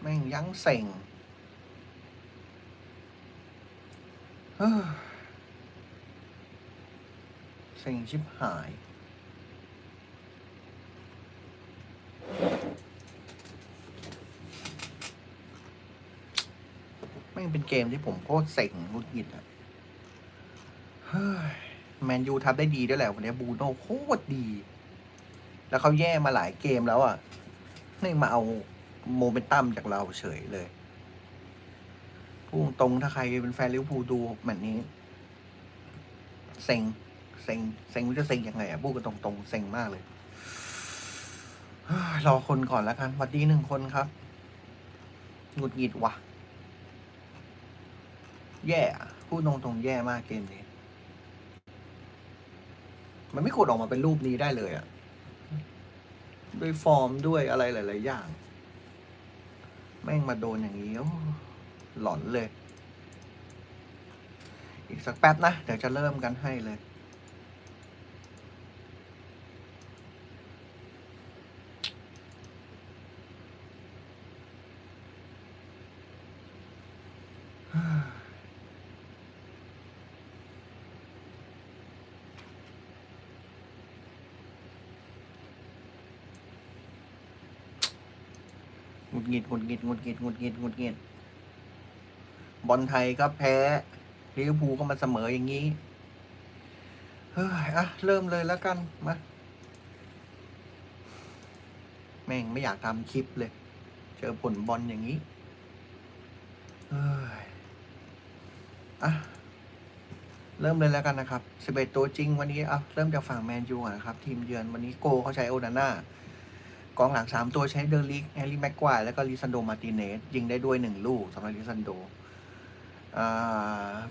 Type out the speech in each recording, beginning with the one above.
แม่งยั้งเซ็งเฮ้อเซ็งชิบหายแม่งเป็นเกมที่ผมโคตรเซ็งหงุดหงิดอะแมนยูทำได้ดีด้วยแหละวันนี้บูโน่โคตรดี แล้วเขาแย่มาหลายเกมแล้วอะนี่มาเอา โมเมนตัมจากเราเฉยเลยพูดตรงถ้าใครเป็นแฟนลิเวอร์พูลดูแบบนี้ เซ็ง เซ็ง เซ็งไม่จะเซ็งยังไงอะพูดกันตรงๆ เซ็งมากเลยรอคนก่อนแล้วกันวัสดีหนึ่งคนครับหงุดหงิดว่ะ แย่อะพูดตรงๆแย่มากเกมนี้ มันไม่ควรออกมาเป็นรูปนี้ได้เลยอะด้วยฟอร์มด้วยอะไรหลาย ๆ อย่าง แม่งมาโดนอย่างนี้หลอนเลย อีกสักแป๊บนะ เดี๋ยวจะเริ่มกันให้เลย ดหงิดหงุดหงิดหงุดหงิดหงุดหงิดหงุดหงิดบอลไทยก็แพ้ลิเวอร์พูลก็มาเสมออย่างนี้ เฮ้ยอะเริ่มเลยแล้วกัน มา แม่งไม่อยากทำคลิปเลย เจอผลบอลอย่างนี้ เฮ้ย อะ เริ่มเลยแล้วกันนะครับ 11 ตัวจริงวันนี้อะเริ่มจากฝั่งแมนยูก่อนนะครับ ทีมเยือนวันนี้โกเขาใช้โอนาน่า กองหลังสามตัวใช้เดอร์ลิกแฮร์รี่แม็กควาย แล้วก็ลิซันโด มาติเนส ยิงได้ด้วยหนึ่งลูกสำหรับลิซันโด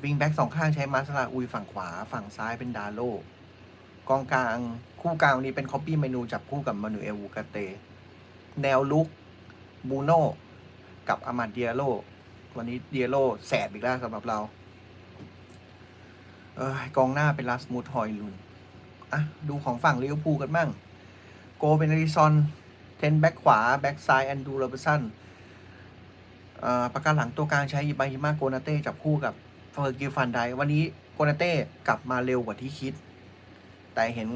วิงแบ็กสองข้างใช้มาสลาอุยฝั่งขวา ฝั่งซ้ายเป็นดาโลกองกลางคู่กลางนี้เป็นคอปปี้เมนูจับคู่กับมานูเอลวูกาเต แนวลุกบูโน่กับอามาดเดียโลวันนี้เดียโลแสบอีกแล้วสำหรับเราเออกองหน้าเป็นลาสมูดฮอยลุน อะ ดูของฝั่งลิเวอร์พูลกันบ้าง โกเป็นอริซอน เทนแบ็กขวา แบ็กซ้ายแอนดูโรเบสันประการหลังตัวกลางใช้อิบาฮิมาโกนาเต้จับคู่กับเฟอร์กิลฟันไดวันนี้โกนาเต้กลับมาเร็วกว่าที่คิด แต่เห็น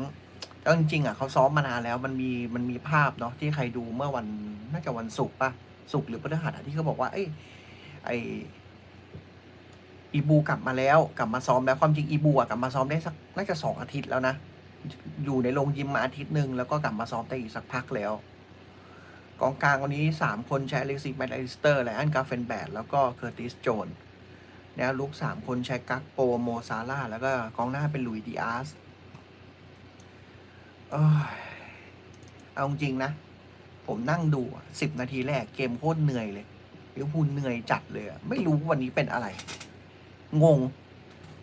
เอาจริงๆอะเขาซ้อมมานานแล้วมันมีมันมีภาพเนาะที่ใครดูเมื่อวันน่าจะวันศุกร์ปะศุกร์หรือพฤหัสที่เขาบอกว่า เอ้ยไออีบูกลับมาแล้วกลับมาซ้อมแล้วความจริงอีบูอะกลับมาซ้อมได้สักน่าจะสองอาทิตย์แล้วนะอยู่ในโรงยิมมาอาทิตย์หนึ่งแล้วก็กลับมาซ้อมได้อีกสักพักแล้ว กองกลางวันนี้สามคนใช้เล็กซิสแมตลิสเตอร์ไลอันกาเฟนแบดแล้วก็เคอร์ติสโจนแนวลุกสามคนใช้กักโปโมซาร่าแล้วก็กองหน้าเป็นลุยดิอาสเอ้ยเอาจริงนะ ผมนั่งดูสิบนาทีแรกเกมโคตรเหนื่อยเลยลิเวอร์พูลเหนื่อยจัดเลย ไม่รู้วันนี้เป็นอะไร งง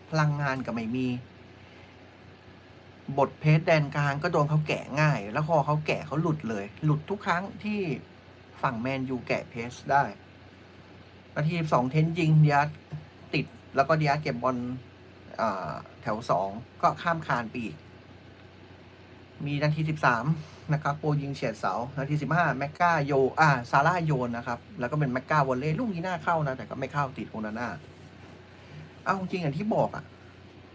พลังงานก็ไม่มี บทเพจแดนกลางก็โดนเขาแกะง่าย แล้วพอเขาแกะเขาหลุดเลย หลุดทุกครั้งที่ฝั่งแมนยูแกะเพจได้นาทีสองเทนยิงเดียสติด แล้วก็เดียสเก็บบอลแถวสองก็ข้ามคานปีก มีนาทีสิบสามนะครับโปยิงเฉียดเสา นาทีสิบห้าแมกกาโยอ่าซาร่าโยนนะครับ แล้วก็เป็นแมกกาวอลเล่ลูกนี้น่าเข้านะ แต่ก็ไม่เข้าติดโอนาน่าเอาจริงอย่างที่บอกอะ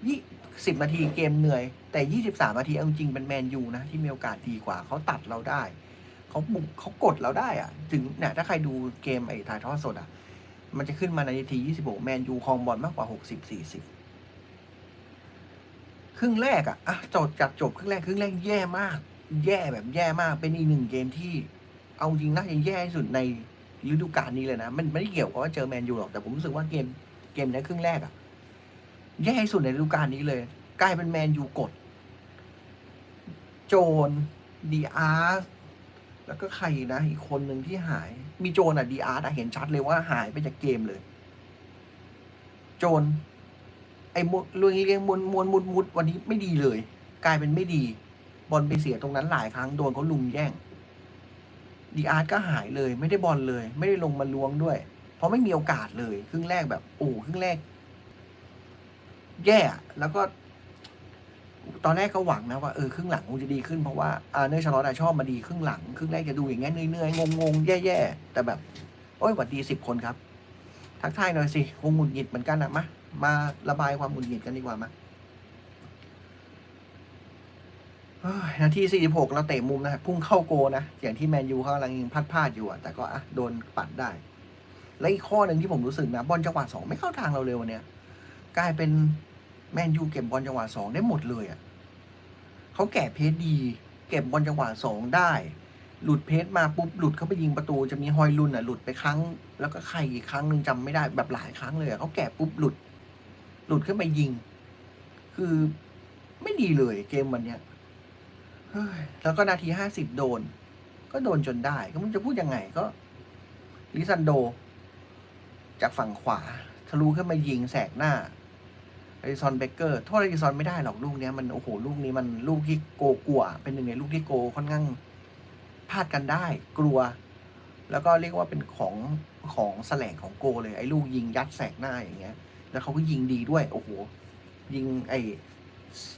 ยี่สิบนาทีเกมเหนื่อย แต่ยี่สิบสามนาทีเอาจริงเป็นแมนยูนะ ที่มีโอกาสดีกว่า เขาตัดเราได้ เขาบุกเขากดเราได้อะถึงเนี่ยถ้าใครดูเกมไอ้ถ่ายทอดสดอะมันจะขึ้นมาในนาทียี่สิบหกแมนยูครองบอลมากกว่าหกสิบสี่สิบครึ่งแรกอะอะจบจัดจบครึ่งแรกครึ่งแรกแย่มาก แย่แบบแย่มากเป็นอีกหนึ่งเกมที่ เอาจริงน่าจะแย่ที่สุดในฤดูกาลนี้เลยนะ มันไม่ได้เกี่ยวกับว่าเจอแมนยูหรอกแต่ผมรู้สึกว่าเกมเกมในครึ่งแรกอะ แย่ที่สุดในฤดูกาลนี้เลย กลายเป็นแมนยูกด โจนดีอาร์แล้วก็ใครนะ อีกคนหนึ่งที่หาย มีโจนอะดีอาร์อะเห็นชัดเลยว่าหายไปจากเกมเลย โจน ไอ้มดลุยเรียงมวนมวนมุดมุดวันนี้ไม่ดีเลย กลายเป็นไม่ดี บอลไปเสียตรงนั้นหลายครั้งโดนเขาลุมแย่งดีอาร์ก็หายเลย ไม่ได้บอลเลย ไม่ได้ลงมาล้วงด้วย เพราะไม่มีโอกาสเลย ครึ่งแรกแบบโอ้ครึ่งแรก แย่แล้วก็ ตอนแรกก็หวังนะว่าเออครึ่งหลังคงจะดีขึ้นเพราะว่าอาเนอร์ชาร์ลอตชอบมาดีครึ่งหลังครึ่งแรกจะดูอย่างเงี้ยเนื่อยๆงงๆแย่ๆแต่แบบโอ้ยหวัดดีสิบคนครับ ทักทายหน่อยสิคงหงุดหงิดเหมือนกันอะมามาระบายความหงุดหงิดกันดีกว่ามานาทีสี่สิบหกเราเตะมุมนะพุ่งเข้าโกนะอย่างที่แมนยูเขากำลังยิงพลาดๆอยู่อะแต่ก็อะโดนปัดได้ และอีกข้อหนึ่งที่ผมรู้สึกนะ บอลจังหวะสองไม่เข้าทางเราเลยวันเนี้ยกลายเป็น แมนยูเก็บบอลจังหวะสองได้หมดเลยอะเขาแก่เพจดี เก็บบอลจังหวะสองได้ หลุดเพจมาปุ๊บหลุดเข้าไปยิงประตูจะมีฮอยลุนอะหลุดไปครั้ง แล้วก็ใครอีกครั้งหนึ่งจำไม่ได้แบบหลายครั้งเลยอะเขาแก่ปุ๊บหลุด หลุดขึ้นไปยิง คือไม่ดีเลยเกมวันเนี้ยเฮ้ยแล้วก็นาทีห้าสิบโดน ก็โดนจนได้ ก็มันจะพูดยังไงก็ลิซันโด จากฝั่งขวา ทะลุขึ้นมายิงแสกหน้า อริซอนเบเกอร์โทษอริซอนไม่ได้หรอกลูกเนี้ยมันโอ้โหลูกนี้มันลูกที่โกกลัว เป็นหนึ่งในลูกที่โกค่อนข้างพลาดกันได้ กลัว แล้วก็เรียกว่าเป็นของของแสลงของโกเลยไอ้ลูกยิงยัดแสกหน้าอย่างเงี้ย แล้วเขาก็ยิงดีด้วย โอ้โห ยิงไอ้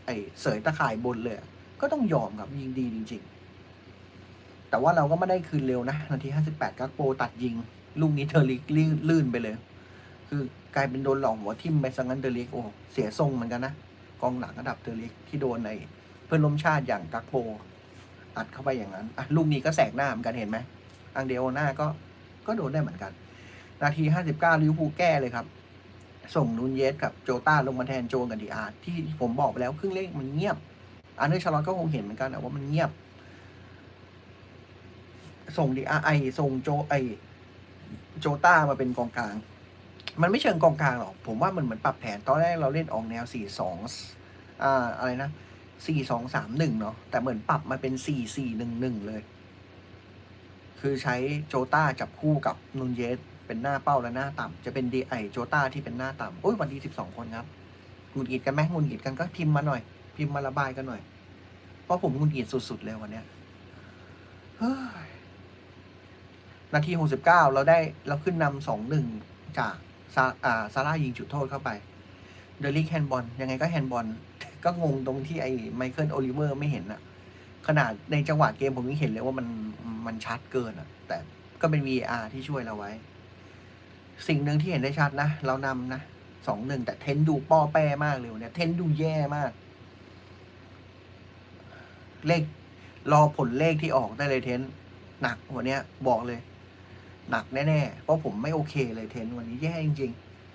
ไอ้เสยตะข่ายบนเลย ก็ต้องยอมครับยิงดีจริง ๆ แต่ว่าเราก็ไม่ได้คืนเร็วนะนาทีห้าสิบแปดกักโปตัดยิง ลูกนี้เทอร์ลิกลื่นไปเลย คือ กลายเป็นโดนหลอกหัวทิ่มไปซะงั้นเทอร์ลิกโอ้เสียทรงเหมือนกันนะกองหลังระดับเทอร์ลิกที่โดนในเพื่อนล้มชาติอย่างกักโปอัดเข้าไปอย่างนั้นอะลูกนี้ก็แสกหน้าเหมือนกันเห็นไหมอังเดโอหน้าก็ก็โดนได้เหมือนกัน นาทีห้าสิบเก้าลิวพูแก้เลยครับ ส่งนูนเยสกับโจต้าลงมาแทนโจกับดีอาร์ที่ผมบอกไปแล้วครึ่งเลขมันเงียบ อันนี้ชาร์ลอตก็คงเห็นเหมือนกันนะว่ามันเงียบ ส่งดีอาร์ไอส่งโจไอโจต้ามาเป็นกองกลาง มันไม่เชิงกองกลางหรอก ผมว่ามันเหมือนปรับแผน ตอนแรกเราเล่นออกแนวสี่สองอ่าอะไรนะสี่สองสามหนึ่งเนาะ แต่เหมือนปรับมาเป็นสี่สี่หนึ่งหนึ่งเลย คือใช้โจต้าจับคู่กับนูนเยสเป็นหน้าเป้าและหน้าต่ำ จะเป็นดีไอโจต้าที่เป็นหน้าต่ำโอ้ยวันดีสิบสองคนครับหงุดหงิดกันไหมหงุดหงิดกันก็พิมพ์มาหน่อย พิมพ์มาระบายกันหน่อย เพราะผมหงุดหงิดสุดๆเลยวันเนี้ยเฮ้ยนาทีหกสิบเก้าเราได้เราขึ้นนำสองหนึ่งจาก ซาอ่าซาร่ายิงจุดโทษเข้าไป เดลิกแฮนบอลยังไงก็แฮนบอลก็งงตรงที่ไอ้ไมเคิลโอลิเวอร์ไม่เห็นอะขนาดในจังหวะเกมผมยังเห็นเลยว่ามันมันชัดเกินอะแต่ก็เป็น VAR ที่ช่วยเราไว้ สิ่งหนึ่งที่เห็นได้ชัดนะ เรานำนะสองหนึ่งแต่เทนดูป้อแป้มากเลยเนี่ยเทนดูแย่มาก เลขรอผลเลขที่ออกได้เลยเทนหนักวันนี้บอกเลย หนักแน่ๆ เพราะผมไม่โอเคเลยเทนวันนี้แย่จริง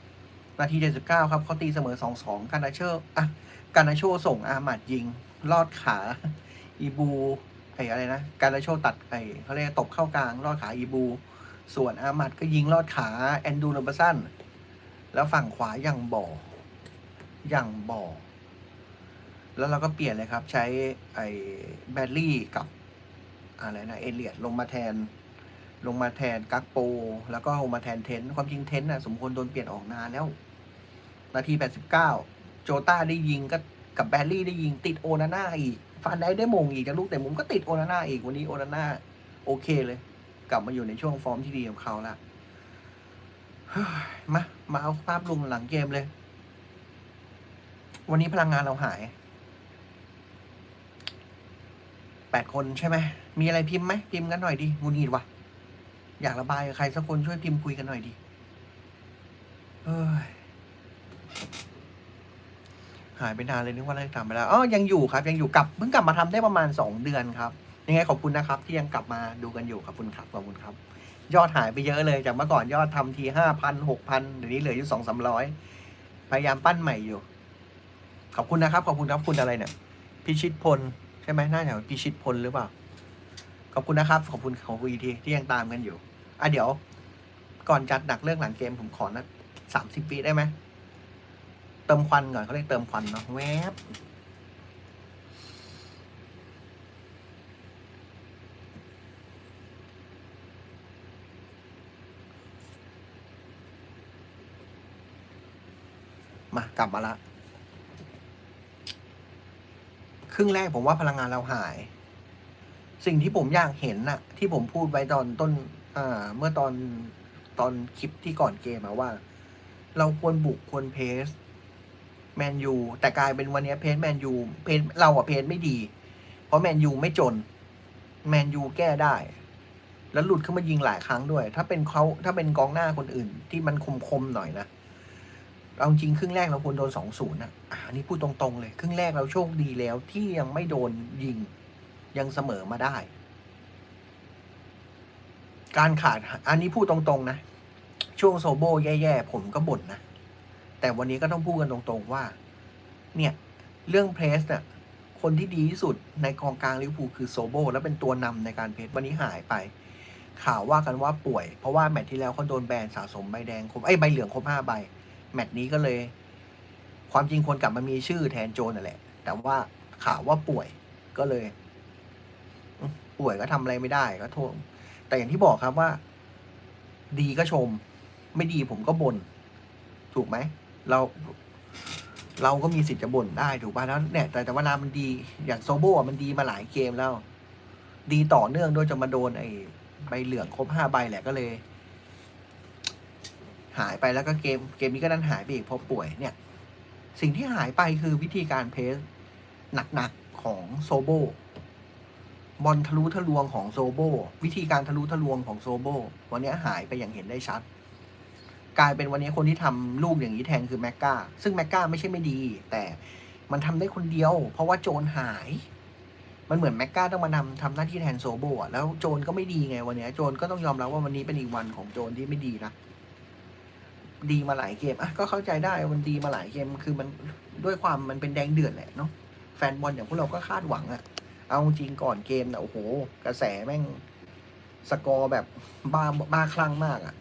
ๆ นาทีเจ็ดสิบเก้าครับเขาตีเสมอสองสองการนาเชอร์อะการนาโชส่งอาหมัดยิง ลอดขา อีบูไอ้อะไรนะ การนาโชตัดไอ้เขาเรียกตบเข้ากลาง ลอดขาอีบู ส่วนอาหมัดก็ยิงลอดขาแอนดูโรบอร์สันแล้วฝั่งขวาอย่างบ่ออย่างบ่อแล้วเราก็เปลี่ยนเลยครับ ใช้ไอ้แบดลี่กับอะไรนะ เอเลียดลงมาแทน ลงมาแทนกักโป แล้วก็ลงมาแทนเทนความจริงเทนต์น่ะสมควรโดนเปลี่ยนออกนานแล้ว นาที 89 โจต้าได้ยิงก็กับแบดลี่ได้ยิงติดโอนาน่าอีกฟานได้ได้มงอีกจากลูกแต่มุมก็ติดโอนาน่าอีกวันนี้โอนาน่าโอเคเลย กลับมาอยู่ในช่วงฟอร์มที่ดีของเขาล้วเฮ้ยมามาเอาภาพรวมหลังเกมเลย วันนี้พลังงานเราหายแปดคนใช่ไหมมีอะไรพิมพ์ไหมพิมพ์กันหน่อยดิงุนงิดวะ อยากระบายกับใครสักคนช่วยพิมพ์คุยกันหน่อยดิเฮ้ยหายไปนานเลยนึกว่าเลิกทำไปแล้วอ๋อยังอยู่ครับ ยังอยู่กลับเพิ่งกลับมาทำได้ประมาณสองเดือนครับ ยังไงขอบคุณนะครับ ที่ยังกลับมาดูกันอยู่ขอบคุณครับขอบคุณครับ ยอดหายไปเยอะเลยจากเมื่อก่อนยอดทำทีห้าพันหกพันเดี๋ยวนี้เหลืออยู่สองสามร้อยพยายามปั้นใหม่อยู่ ขอบคุณนะครับ ขอบคุณครับคุณอะไรเนี่ยพิชิตพลใช่ไหมหน้าแถวพิชิตพลหรือเปล่าขอบคุณนะครับ ขอบคุณของวีทีที่ยังตามกันอยู่ อะเดี๋ยว ก่อนจัดหนักเรื่องหลังเกมผมขอนะสามสิบปีได้ไหม เติมควันก่อนเขาเรียกเติมควันเนาะแวบมากลับมาละ ครึ่งแรกผมว่าพลังงานเราหาย สิ่งที่ผมอยากเห็นน่ะ ที่ผมพูดไว้ตอนต้น อ่า เมื่อตอนตอนคลิปที่ก่อนเกมอะว่า เราควรบุกควรเพสแมนยูแต่กลายเป็นวันนี้เพสแมนยูเพสเราอะเพสไม่ดี เพราะแมนยูไม่จน แมนยูแก้ได้ แล้วหลุดขึ้นมายิงหลายครั้งด้วย ถ้าเป็นเขาถ้าเป็นกองหน้าคนอื่น ที่มันคมๆหน่อยนะเอาจริงครึ่งแรกเราควรโดนสองศูนย์นะอ่านนี้พูดตรงๆเลย ครึ่งแรกเราโชคดีแล้วที่ยังไม่โดนยิงยังเสมอมาได้ การขาดอันนี้พูดตรงๆนะ ช่วงโซโบแย่ๆ ผมก็บ่นนะ แต่วันนี้ก็ต้องพูดกันตรงๆว่า เนี่ย เรื่องเพรสเนี่ยคนที่ดีที่สุดในกองกลางลิเวอร์พูลคือโซโบและเป็นตัวนำในการเพรสวันนี้หายไป ข่าวว่ากันว่าป่วย เพราะว่าแมตช์ที่แล้วเขาโดนแบนสะสมใบแดงครบไอ้ใบเหลืองครบห้าใบ แมตช์นี้ก็เลย ความจริงควรกลับมามีชื่อแทนโจนนั่นแหละ แต่ว่าข่าวว่าป่วยก็เลย ป่วยก็ทำอะไรไม่ได้ก็โทษ แต่อย่างที่บอกครับว่า ดีก็ชม ไม่ดีผมก็บน่นถูกไหม เรา เราก็มีสิทธิ์จะบ่นได้ถูกป่ะแล้วเนี่ย แต่แต่เวลามันดีอย่างโซโบอะมันดีมาหลายเกมแล้ว ดีต่อเนื่องด้วยจะมาโดนไอ้ใบเหลืองครบห้าใบแหละก็เลย หายไปแล้วก็เกม เกมนี้ก็ดันหายไปอีกเพราะป่วยเนี่ย สิ่งที่หายไปคือวิธีการเพสหนักๆของโซโบ บอลทะลุทะลวงของโซโบ วิธีการทะลุทะลวงของโซโบ วันนี้หายไปอย่างเห็นได้ชัด กลายเป็นวันนี้คนที่ทำลูกอย่างนี้แทนคือแมกกาซึ่งแมกกาไม่ใช่ไม่ดี แต่มันทำได้คนเดียว เพราะว่าโจนหาย มันเหมือนแมกกาต้องมานำทำหน้าที่แทนโซโบอะแล้วโจนก็ไม่ดีไงวันนี้โจนก็ต้องยอมรับว่าวันนี้เป็นอีกวันของโจนที่ไม่ดีนะดีมาหลายเกมอะก็เข้าใจได้มันดีมาหลายเกมคือมันด้วยความมันเป็นแดงเดือดแหละเนาะแฟนบอลอย่างพวกเราก็คาดหวังอะ เอาจริงก่อนเกมนะโอ้โห กระแสแม่ง สกอร์แบบบ้าบ้าคลั่งมากอะ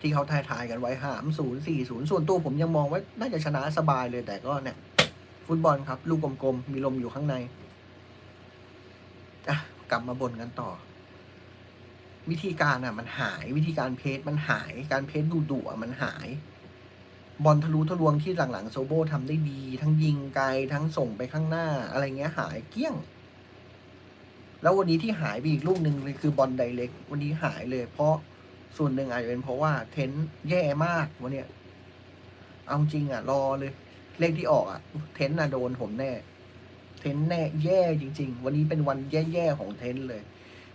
ที่เขาทายทายกันไว้ห้ามศูนย์สี่ศูนย์ส่วนตัวผมยังมองว่าน่าจะชนะสบายเลยแต่ก็เนี่ย ฟุตบอลครับ ลูกกลมๆ มีลมอยู่ข้างในอะกลับมาบ่นกันต่อ วิธีการอะ มันหายวิธีการเพจมันหาย การเพจดุดุอะมันหาย บอลทะลุทะลวงที่หลังๆโซโบทำได้ดี ทั้งยิงไกลทั้งส่งไปข้างหน้า อะไรเงี้ยหายเกี้ยง แล้ววันนี้ที่หายไปอีกลูกหนึ่งเลยคือบอลไดเล็ก วันนี้หายเลย เพราะส่วนหนึ่งอาจจะเป็นเพราะว่าเทนต์แย่มากวันเนี้ยเอาจริงอะ รอเลย เลขที่ออกอะ เทนต์น่ะโดนผมแน่ เทนต์แน่แย่จริง ๆ วันนี้เป็นวันแย่ๆของเทนต์เลย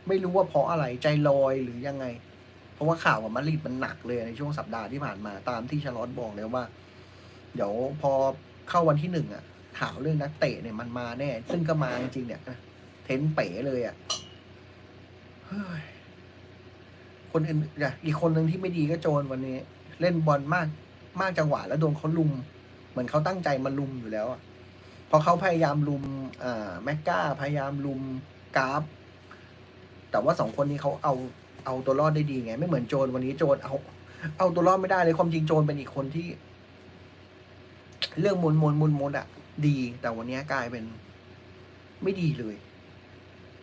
ไม่รู้ว่าเพราะอะไรใจลอยหรือยังไง เพราะว่าข่าวกับมาดริดมันหนักเลยในช่วงสัปดาห์ที่ผ่านมาตามที่ชาร์ลอตบอกเลยว่า เดี๋ยวพอเข้าวันที่หนึ่งอะ ข่าวเรื่องนักเตะเนี่ยมันมาแน่ ซึ่งก็มาจริงๆเนี่ยเทนเป๋เลยอะเฮ้ยคนอื่นอีกคนหนึ่งที่ไม่ดีก็โจนวันนี้ เล่นบอลมากมากจังหวะแล้วโดนเขาลุม เหมือนเขาตั้งใจมาลุมอยู่แล้วอะพอเขาพยายามลุมอ่าแมกกาพยายามลุมกราฟ แต่ว่าสองคนนี้เขาเอา เอาตัวรอดได้ดีไง ไม่เหมือนโจนวันนี้โจนเอา เอาตัวรอดไม่ได้เลยความจริงโจนเป็นอีกคนที่ เรื่องมนมนมนมนอะดี แต่วันนี้กลายเป็น ไม่ดีเลย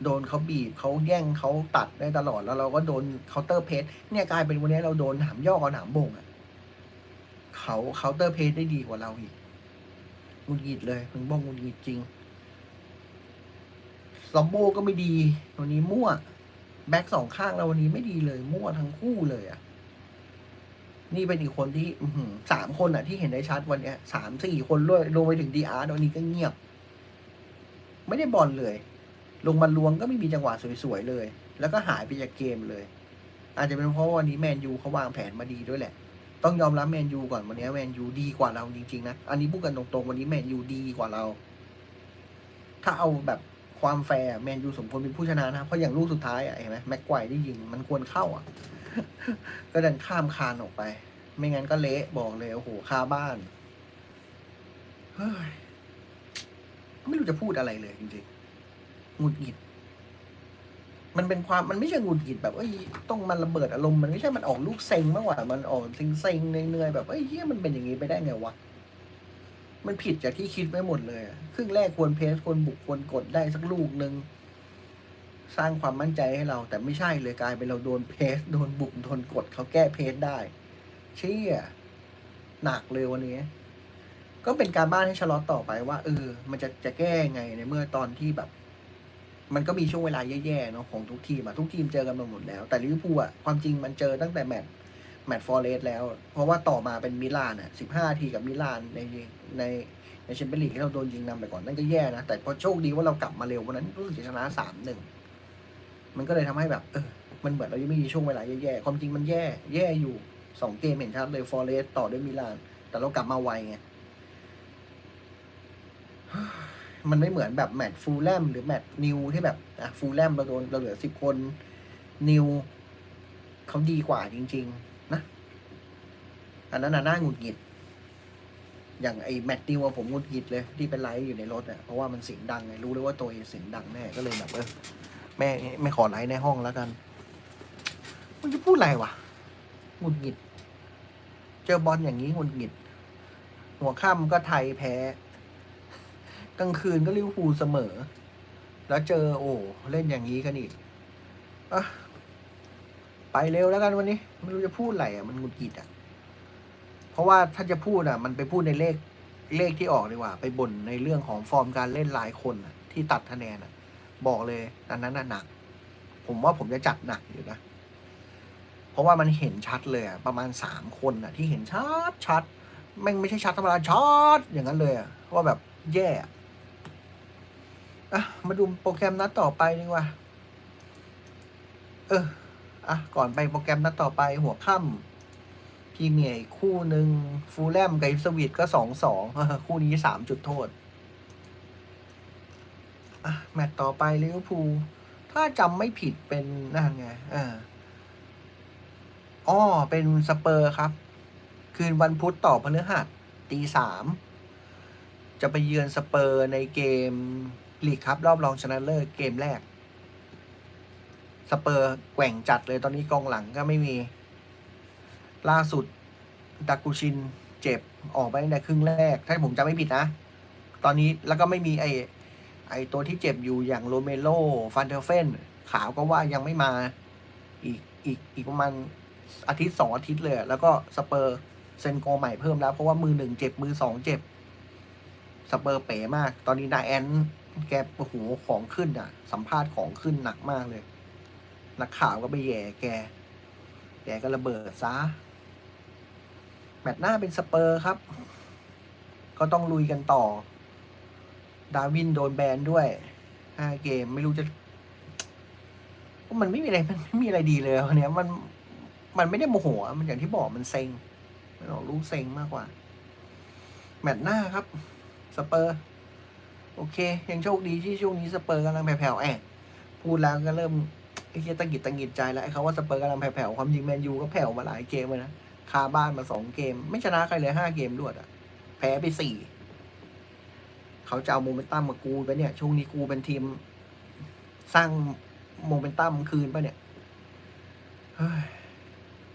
โดนเขาบีบเขาแย่งเขาตัดได้ตลอดแล้วเราก็โดนเคาน์เตอร์เพสเนี่ยกลายเป็นวันนี้เราโดนหามย่อกับหามบ่งอะเขาเคาน์เตอร์เพสได้ดีกว่าเราอีกหงุดหงิดเลยมึงบ้องหงุดหงิดจริงซอมโบก็ไม่ดีวันนี้มั่ว แบ็กสองข้างเราวันนี้ไม่ดีเลยมั่วทั้งคู่เลยอะ่ะ นี่เป็นอีกคนที่สามคนอะ ที่เห็นได้ชัดวันเนี้ยสามสี่คนด้วยลงไปถึงดีอาร์วันนี้ก็เงียบ ไม่ได้บอลเลย ลงมาลวงก็ไม่มีจังหวะสวยๆเลย แล้วก็หายไปจากเกมเลย อาจจะเป็นเพราะวันนี้แมนยูเขาวางแผนมาดีด้วยแหละต้องยอมรับแมนยูก่อนวันนี้แมนยูดีกว่าเราจริงๆนะ อันนี้พูดกันตรงๆ วันนี้แมนยูดีกว่าเรา ถ้าเอาแบบ ความแฟร์แมนยูสมควรเป็นผู้ชนะนะเพราะอย่างลูกสุดท้ายอะเห็นไหมแม็กไกวได้ยิงมันควรเข้าอะ ก็ดันข้ามคานออกไป ไม่งั้นก็เละบอกเลยโอ้โหคาบ้านเฮ้ยไม่รู้จะพูดอะไรเลยจริงๆหงุดหงิด มันเป็นความมันไม่ใช่หงุดหงิดแบบเอ้ยต้องมันระเบิดอารมณ์มันไม่ใช่มันออกลูกเซ็งมากกว่ามันออกเซ็งเซ็งๆเนื่อยๆแบบเอ้ยเฮียมันเป็นอย่างนี้ไปได้ไงวะ มันผิดจากที่คิดไว้หมดเลยครึ่งแรกควรเพสควรบุกควรกดได้สักลูกหนึ่งสร้างความมั่นใจให้เรา แต่ไม่ใช่เลยกลายเป็นเราโดนเพสโดนบุกโดนกดเขาแก้เพสได้ เชี่ยหนักเลยวันนี้ ก็เป็นการบ้านให้ชะลอตต่อไปว่าเออ มันจะจะแก้ไงในเมื่อตอนที่แบบ มันก็มีช่วงเวลาแย่ๆเนาะของทุกทีมอะทุกทีมเจอกันมาหมดแล้ว แต่ลิเวอร์พูลอะความจริงมันเจอตั้งแต่แมตช์ แมตช์ฟอร์เรสแล้ว เพราะว่าต่อมาเป็นมิลานอะสิบห้าทีกับมิลานในในในแชมเปี้ยนลีกที่เราโดนยิงนำไปก่อนนั่นก็แย่นะ แต่พอโชคดีว่าเรากลับมาเร็ววันนั้นรู้สึกจะชนะสามหนึ่งมันก็เลยทำให้แบบ เออ มันเหมือนเรายังไม่มีช่วงเวลาแย่ๆความจริงมันแย่แย่อยู่สองเกมเห็นชัดเลยฟอร์เรสต่อด้วยมิลาน แต่เรากลับมาไวไงมันไม่เหมือนแบบแมตช์ฟูลแลมหรือแมตช์นิวที่แบบอะฟูลแลมเราโดนเราเหลือสิบคนนิวเขาดีกว่าจริง ๆ อันนั้นน่ะน่าหงุดหงิด อย่างไอ้แมตติวผมหงุดหงิดเลยที่เป็นไลฟ์อยู่ในรถอะเพราะว่ามันเสียงดังไงรู้เลยว่าตัวเองเสียงดังแน่ก็เลยแบบเออแม่ไม่ขอไลฟ์ในห้องแล้วกันมันจะพูดอะไรวะหงุดหงิด เจอบอลอย่างนี้หงุดหงิด หัวค่ำก็ไทยแพ้ กลางคืนก็ลิเวอร์พูลเสมอ แล้วเจอโอ้เล่นอย่างนี้กันอีกอะไปเร็วแล้วกันวันนี้ ไม่รู้จะพูดอะไรอะ มันหงุดหงิดอะ ราะว่าถ้าจะพูดอะ มันไปพูดในเลขเลขที่ออกดีกว่า ไปบ่นในเรื่องของฟอร์มการเล่นหลายคนอะ ที่ตัดคะแนนอะ บอกเลยอันนั้นน่ะหนัก ผมว่าผมจะจัดหนักอยู่นะ เพราะว่ามันเห็นชัดเลยอะประมาณสามคนอะ ที่เห็นชัดชัดแม่งไม่ใช่ชัดธรรมดาชัดอย่างนั้นเลยอะว่าแบบแย่อะมาดูโปรแกรมนัดต่อไปดีกว่า เอออะก่อนไปโปรแกรมนัดต่อไปหัวค่ำ รีเมียร์อีกคู่หนึ่งฟูลแลมกับอิปสวิตก็สองสองคู่นี้สามจุดโทษอะแมตต์ต่อไปลิเวอร์พูลถ้าจำไม่ผิดเป็นนั่นไงเอออ๋อเป็นสเปอร์ครับ คืนวันพุธต่อพฤหัสตีสามจะไปเยือนสเปอร์ในเกมลีกครับ รอบรองชนะเลิศเกมแรก สเปอร์แกว่งจัดเลยตอนนี้กองหลังก็ไม่มี ล่าสุดดากูชินเจ็บออกไปตั้ครึ่งแรก ถ้าผมจำไม่ผิดนะ ตอนนี้แล้วก็ไม่มีไอไอตัวที่เจ็บอยู่อย่างโรเมโลฟันเทลเฟนขาวก็ว่ายังไม่มาอีกอีกอีกประมาณอาทิตย์สองอาทิตย์เลย แล้วก็สเปอร์เซนโกใหม่เพิ่มแล้ว เพราะว่ามือหนึ่งเจ็บมือสองเจ็บ สเปอร์เป๋มาก ตอนนี้นาแอนแกโอ้โหของขึ้นอะ สัมภาษณ์ของขึ้นหนักมากเลย นักข่าวก็ไปแย่แกแกก็ระเบิดซะ แมตช์หน้าเป็นสเปอร์ครับ ก็ต้องลุยกันต่อ ดาวินโดนแบนด้วยห้าเกมไม่รู้จะ มันไม่มีอะไรมันไม่มีอะไรดีเลยวันเนี้ยมันมันไม่ได้โมโห มันอย่างที่บอกมันเซ็งมันออกลูกเซ็งมากกว่า แมตช์หน้าครับ สเปอร์ โอเค ยังโชคดีที่ช่วงนี้สเปอร์กำลังแผ่วๆแอบพูดแล้วก็เริ่มไอ้เหี้ยตังกิดตังกิดใจแล้วไอ้เขาว่าสเปอร์กำลังแผ่วๆความจริงแมนยูก็แผ่วมาหลายเกมเลยนะ คาบ้านมาสองเกม ไม่ชนะใครเลยห้าเกมรวดอะแพ้ไปสี่เขาจะเอาโมเมนตัมมากูไปเนี่ย ช่วงนี้กูเป็นทีม สร้างโมเมนตัมคืนไปะเนี่ย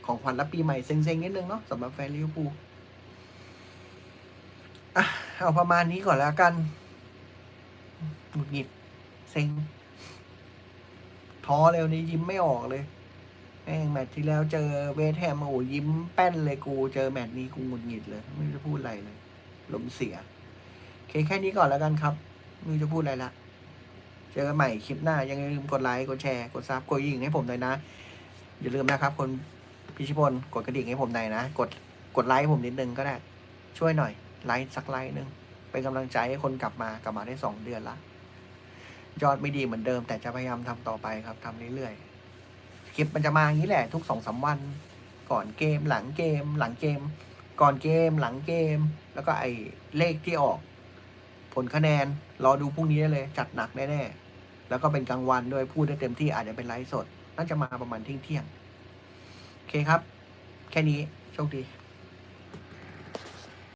ของขวัญรับปีใหม่เซ็งๆนิดนึงเนาะสำหรับแฟนลิเวอร์พูลเอาประมาณนี้ก่อนแล้วกันหงุดหงิดเซ็งท้อเร็วนี้ยิ้มไม่ออกเลย แม่งแมตช์ที่แล้วเจอเวสแฮมโอ้ยิ้มแป้นเลยกู เจอแมตช์นี้กูหงุดหงิดเลย ไม่รู้จะพูดอะไรเลย ลมเสียโอเคแค่นี้ก่อนแล้วกันครับ ไม่รู้จะพูดอะไรละ เจอกันใหม่คลิปหน้า ยังอย่ลืมกดไลค์กดแชร์กดซับกดยิงให้ผมหน่อยนะ อย่าลืมนะครับ คนพิชิพลกดกระดิ่งให้ผมหน่อยนะ กดกดไลค์ให้ผมนิดนึงก็ได้ ช่วยหน่อย ไลค์สักไลค์นึงเป็นกำลังใจให้คนกลับมากลับมาได้สองเดือนละยอดไม่ดีเหมือนเดิม แต่จะพยายามทำต่อไปครับทำเรื่อยๆ คลิปมันจะมาอย่างนี้แหละ ทุกสองสามวัน ก่อนเกมหลังเกม หลังเกม ก่อนเกมหลังเกม แล้วก็ไอ้เลขที่ออก ผลคะแนนรอดูพรุ่งนี้ได้เลย จัดหนักแน่ๆแล้วก็เป็นกลางวันด้วยพูดได้เต็มที่อาจจะเป็นไลฟ์สด น่าจะมาประมาณเที่ยงเที่ยงโอเคครับ แค่นี้โชคดี